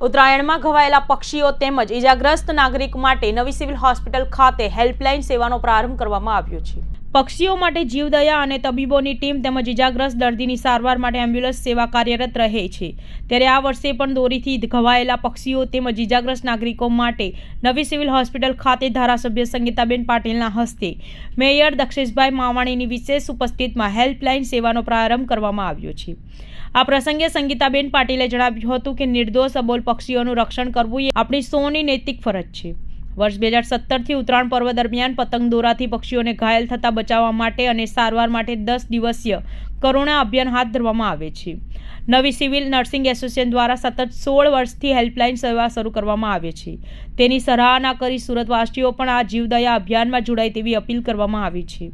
ઉત્તરાયણમાં ઘવાયેલા પક્ષીઓ તેમજ ઇજાગ્રસ્ત નાગરિક માટે નવી સિવિલ હોસ્પિટલ ખાતે હેલ્પલાઇન સેવાનો પ્રારંભ કરવામાં આવ્યો છે. પક્ષીઓ માટે જીવદયા અને તબીબોની ટીમ તેમજ ઇજાગ્રસ્ત દર્દીની સારવાર માટે એમ્બ્યુલન્સ સેવા કાર્યરત રહે છે. ત્યારે આ વર્ષે પણ દોરીથી ઘવાયેલા પક્ષીઓ તેમજ ઇજાગ્રસ્ત નાગરિકો માટે નવી સિવિલ હોસ્પિટલ ખાતે ધારાસભ્ય સંગીતાબેન પાટીલના હસ્તે મેયર દક્ષેશભાઈ માવાણીની વિશેષ ઉપસ્થિતમાં હેલ્પલાઇન સેવાનો પ્રારંભ કરવામાં આવ્યો છે. આ પ્રસંગે સંગીતાબેન પાટીલે જણાવ્યું હતું કે નિર્દોષ અબોલ પક્ષીઓનું રક્ષણ કરવું એ આપણી સૌની નૈતિક ફરજ છે. વર્ષ બે હજાર સત્તરથી ઉત્તરાયણ પર્વ દરમિયાન પતંગ દોરાથી પક્ષીઓને ઘાયલ થતા બચાવવા માટે અને સારવાર માટે દસ દિવસીય કરુણા અભિયાન હાથ ધરવામાં આવે છે. નવી સિવિલ નર્સિંગ એસોસિએશન દ્વારા સતત સોળ વર્ષથી હેલ્પલાઇન સેવા શરૂ કરવામાં આવે છે. તેની સરાહના કરી સુરતવાસીઓ પણ આ જીવદયા અભિયાનમાં જોડાય તેવી અપીલ કરવામાં આવી છે.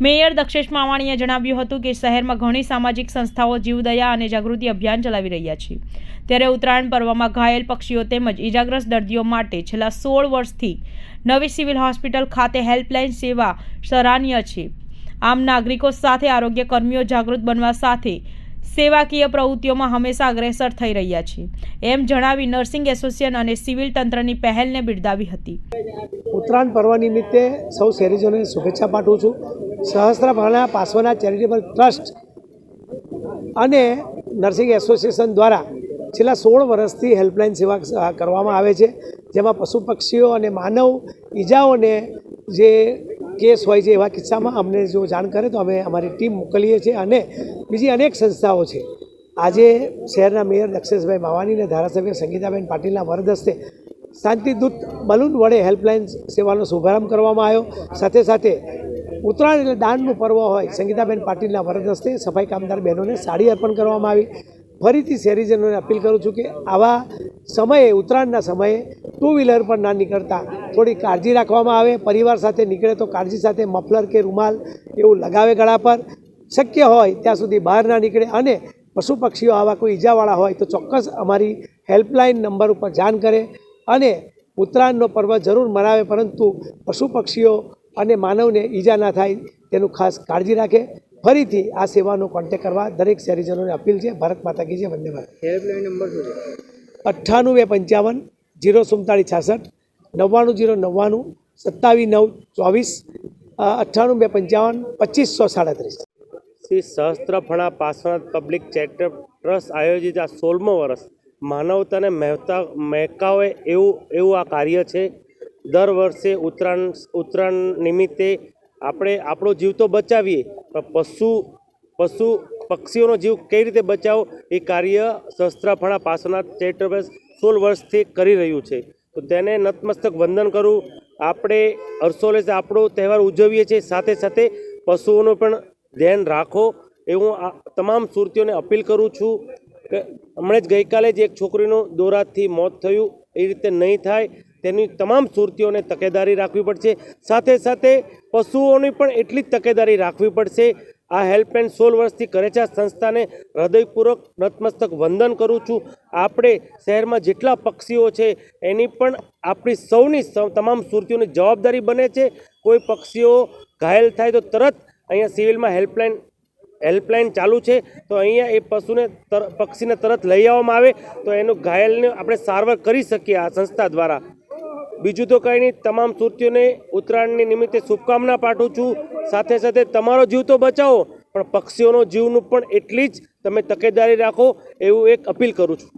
મેયર દક્ષેશ માવાણીએ જણાવ્યું હતું કે શહેરમાં ઘણી સામાજિક સંસ્થાઓ જીવદયા અને જાગૃતિ અભિયાન ચલાવી રહ્યા છે. ત્યારે ઉત્તરાયણ પર્વમાં ઘાયલ પક્ષીઓ તેમજ ઇજાગ્રસ્ત દર્દીઓ માટે છેલ્લા સોળ વર્ષથી નવી સિવિલ હોસ્પિટલ ખાતે હેલ્પલાઇન સેવા સરાહનીય છે. આમ નાગરિકો સાથે આરોગ્ય કર્મીઓ જાગૃત બનવા સાથે સેવાકીય પ્રવૃત્તિઓમાં હંમેશા અગ્રેસર થઈ રહ્યા છે એમ જણાવી નર્સિંગ એસોસિએશન અને સિવિલ તંત્રની પહેલને બિરદાવી હતી. ઉત્તરાયણ પર્વ નિમિત્તે સૌ શહેરીજનોને શુભેચ્છા પાઠવું છું. સહસ્ત્રભાણા પાસવાના ચેરિટેબલ ટ્રસ્ટ અને નર્સિંગ એસોસિએશન દ્વારા છેલ્લા સોળ વર્ષથી હેલ્પલાઇન સેવા કરવામાં આવે છે. જેમાં પશુ પક્ષીઓ અને માનવ ઈજાઓને જે કેસ હોય છે એવા કિસ્સામાં અમને જો જાણ કરે તો અમે અમારી ટીમ મોકલીએ છીએ અને બીજી અનેક સંસ્થાઓ છે. આજે શહેરના મેયર દક્ષેશભાઈ માવાની અને ધારાસભ્ય સંગીતાબેન પાટીલના વરદસ્તે શાંતિદૂત બલૂન વડે હેલ્પલાઇન સેવાનો શુભારંભ કરવામાં આવ્યો. સાથે સાથે ઉત્તરાયણ એટલે દાનનું પર્વ હોય, સંગીતાબેન પાટીલના વરદ હસ્તે સફાઈ કામદાર બહેનોને સાડી અર્પણ કરવામાં આવી. ફરીથી શહેરીજનોને અપીલ કરું છું કે આવા સમયે, ઉત્તરાયણના સમયે ટુ વ્હીલર પર ના નીકળતા થોડી કાળજી રાખવામાં આવે પરિવાર સાથે નીકળે તો કાળજી સાથે મફલર કે રૂમાલ એવું લગાવે ગળા પર. શક્ય હોય ત્યાં સુધી બહાર ના નીકળે અને પશુ પક્ષીઓ આવા કોઈ ઈજાવાળા હોય તો ચોક્કસ અમારી હેલ્પલાઇન નંબર ઉપર જાણ કરે અને ઉત્તરાયણનો પર્વ જરૂર મનાવે પરંતુ પશુ પક્ષીઓ અને માનવને ઈજા ના થાય તેનું ખાસ કાળજી રાખે. ફરીથી આ સેવાનો કોન્ટેક કરવા દરેક શહેરીજનોને અપીલ છે. ભારત માતા કી છે વંદે ભારત. હેલ્પલાઇન નંબર શું છે? અઠ્ઠાણું બે પંચાવન જીરો સુડતાળીસ છાસઠ નવ્વાણું જીરો નવ્વાણું, સત્તાવીસ નવ, ચોવીસ, અઠ્ઠાણું બે પંચાવન, પચીસો સાડત્રીસ. Shri Sahastrafana Parshwanath public charitable trust આયોજિત આ સોળમો વર્ષ માનવતાને મહેતા મહેકાવે એવું એવું આ કાર્ય છે. દર વર્ષે ઉત્તરાયણ ઉત્તરાયણ નિમિત્તે આપણે આપણો જીવ તો બચાવીએ, પણ પશુ પશુ પક્ષીઓનો જીવ કઈ રીતે બચાવો એ કાર્ય શસ્ત્રફણા પાર્શ્વનાથ ચેરિટેબલ સોળ વર્ષથી કરી રહ્યું છે. તો તેને નતમસ્તક વંદન કરું. આપણે હર્ષોલ્લાસે આપણો તહેવાર ઉજવીએ છીએ. સાથે સાથે પશુઓનું પણ ધ્યાન રાખો. એવું આ તમામ સુરતીઓને અપીલ કરું છું કે હમણાં જ ગઈકાલે જ એક છોકરીનું દોરાથી મોત થયું. એ રીતે નહીં થાય. તેની તમામ સુરતીઓને તકેદારી રાખવી પડશે. સાથે સાથે પશુઓની પણ એટલી જ તકેદારી રાખવી પડશે. આ હેલ્પલાઇન સોળ વર્ષથી કરે છે આ સંસ્થાને હૃદયપૂર્વક નતમસ્તક વંદન કરું છું. આપણે શહેરમાં જેટલા પક્ષીઓ છે, એની પણ આપણી સૌની તમામ સુરતીઓની જવાબદારી બને છે. કોઈ પક્ષીઓ ઘાયલ થાય તો તરત અહીંયા સિવિલમાં હેલ્પલાઇન હેલ્પલાઇન ચાલુ છે. તો અહીંયા એ પશુને તર, પક્ષીને તરત લઈ આવવામાં આવે. તો એનું ઘાયલને આપણે સારવાર કરી શકીએ આ સંસ્થા દ્વારા. બીજું તો કંઈ નહીં, તમામ સુરતીઓને ઉત્તરાયણની નિમિત્તે શુભકામના પાઠવું છું. સાથે સાથે તમારો જીવ તો બચાવો, પણ પક્ષીઓનો જીવનું પણ એટલી જ તમે તકેદારી રાખો, એવું એક અપીલ કરું છું.